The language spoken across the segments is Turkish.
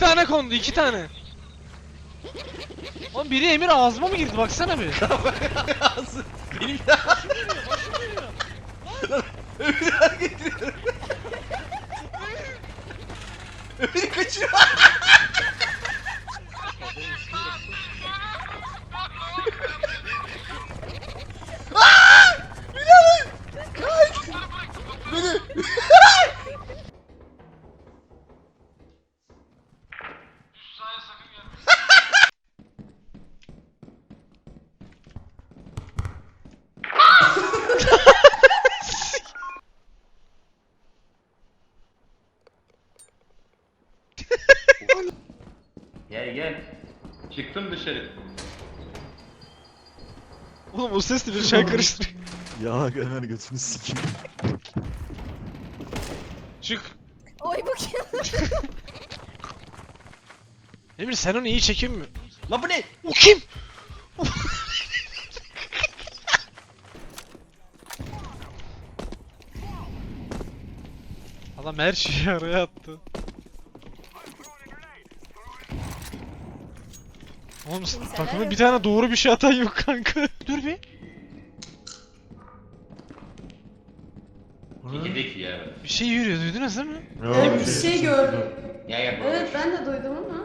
tane kondu iki tane. Oğlum biri Emir ağzıma mı girdi baksana bir. Benim ya. Ömürler getiriyorum. Gel gel. Çıktım dışarı. Oğlum o ses de bir şey karıştırıyor. Ya Ömer götünü sikeyim. Çık. Oy bu kim? Emir sen onu iyi çekin mi? Lan bu ne? O kim? Adam her şeyi araya attı. Oğlum Kimseler takımda yok. bir tane doğru bir şey atan yok kanka. Dur bir. İkideki ya. Bir şey yürüyor duydunuz değil mi? Evet bir şey gördüm. Gel gel. Evet ben de duydum ama.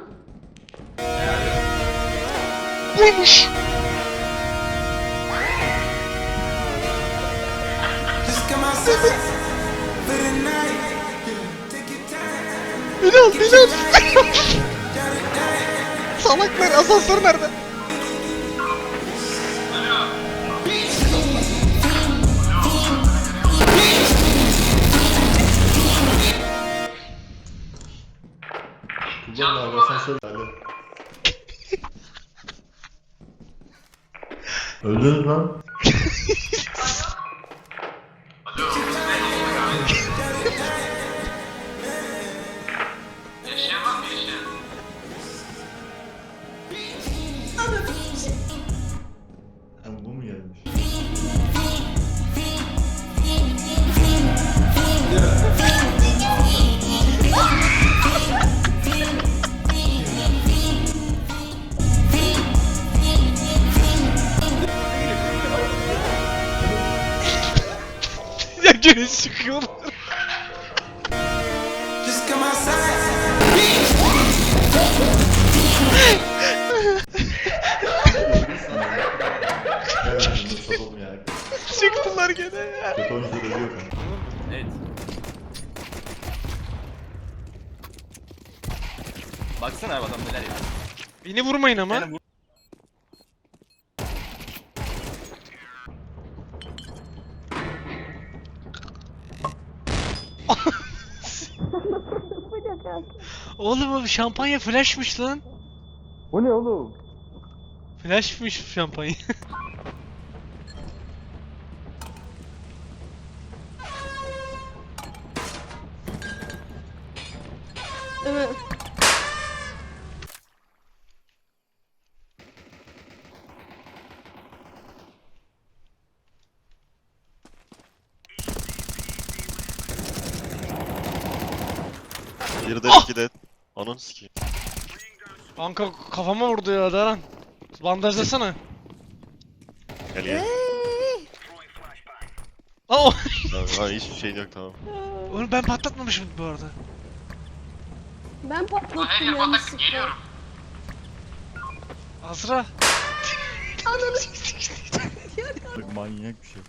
Buymuş. Bilal, Bilal. Salaklar asansör nerede? Kullanma abi asansör geldi. Öldünüz lan. Ya. Çıktılar gene ya. Kötü oyuncu da. Evet. Baksana abi adam neler yapıyor. Beni vurmayın ama. Yani bu Oğlum o şampanya flashmış lan. O ne oğlum? Flashmış şampanya. Evet. Bir de iki de. Ananı sikeyim. Kanka kafama vurdu ya Daran. Bandajlasana. Gel gel. Aa, o- Tamam, ha, hiçbir şeyin yok tamam. Oğlum ben patlatmamışım bu arada. Ben patlattım yanlışlıkla. Azra. Ananı manyak bir şey.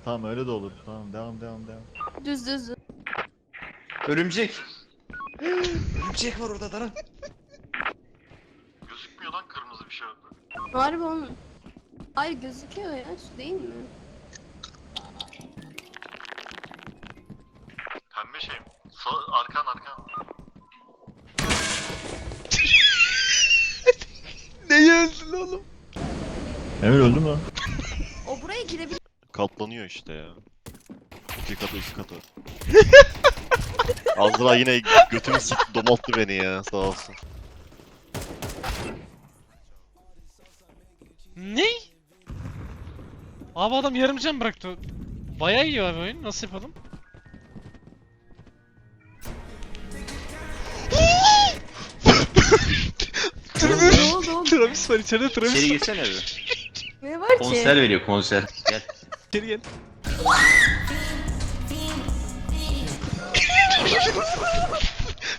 tamam öyle de olur. Tamam devam devam devam. Düz düz. düz. Örümcek. Örümcek var orada Daran. Gözükmüyor lan kırmızı bir şey oldu. Harbi onun. Hayır gözüküyor ya şu değil mi? Pembe şey mi? Sağ, arkan arkan. Neyi öldün oğlum? Emir öldü mü? O buraya girebilir. Katlanıyor işte ya. İki katı üç katı. Azra yine götümü sikti domalttı beni ya sağ olsun. Ne? Abi adam yarım can bıraktı. Bayağı iyi abi oyun. Nasıl yapalım? ne oldu oğlum? Travis var içeride Travis İçeri girsene bir. Ne var ki? Konser veriyor konser. Gel. İçeri gel.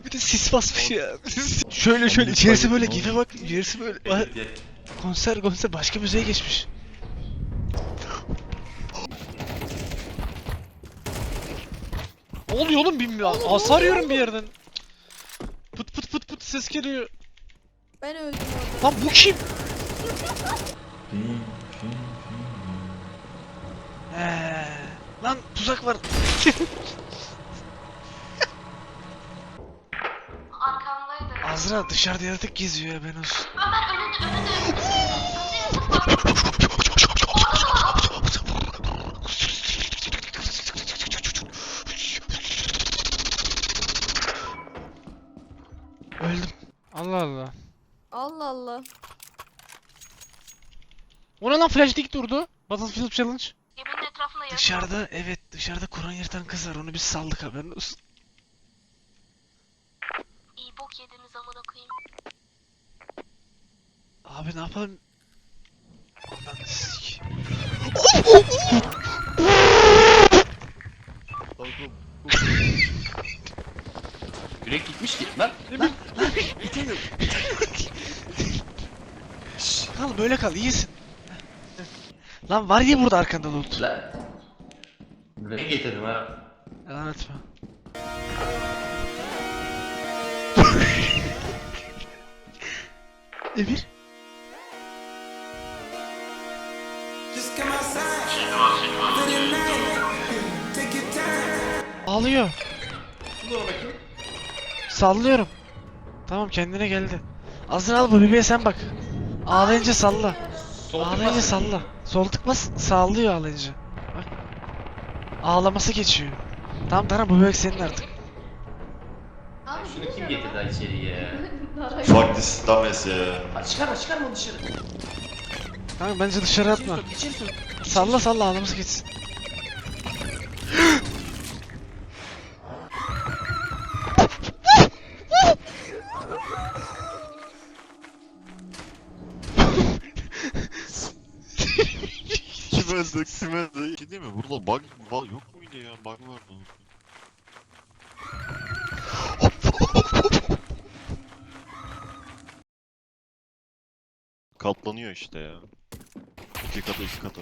bir de sis basmış ya. şöyle şöyle içerisi böyle gibi bak. İçerisi böyle. Konser konser başka müzeye geçmiş. Ne oluyor oğlum bilmiyorum. Hasar yiyorum bir yerden. Pıt pıt pıt pıt ses geliyor. Ben öldüm orada. Lan bu kim? Lan tuzak var. Arkamdaydı. Azra dışarıda yaratık geziyor ya ben olsun. Ömer önünde önünde. Öldüm. Allah Allah. Allah Allah. O ne lan flash dik durdu. Battlefield Challenge. Dışarıda evet dışarıda Kur'an yırtan kız var onu biz saldık haberin olsun. İyi bok yediniz amına koyayım. Abi ne yapalım? Lan sik. Yürek gitmiş ki. Lan. Şşş, kal böyle kal iyisin. Lan var ya burada arkanda loot. Lan. Ne getirdim ha? Yalan etme. Emir. Ağlıyor. Sallıyorum. Tamam kendine geldi. Azra al bu bebeğe sen bak. Ağlayınca salla. Ağlayınca salla. Sol tık bas sallıyor ağlayınca. Ağlaması geçiyor. Tamam tamam bu bebek senin artık. Abi Şunu kim getirdi lan içeriye? Fuck this dumbass ya. Hadi çıkarma çıkarma onu dışarı. Tamam bence dışarı atma. İçeri sok içeri sok. Salla salla ağlaması geçsin. Öldü? Şey değil mi? Burada bug, bug yok muydu ya? Bug vardı. Katlanıyor işte ya. İki katı iki katı.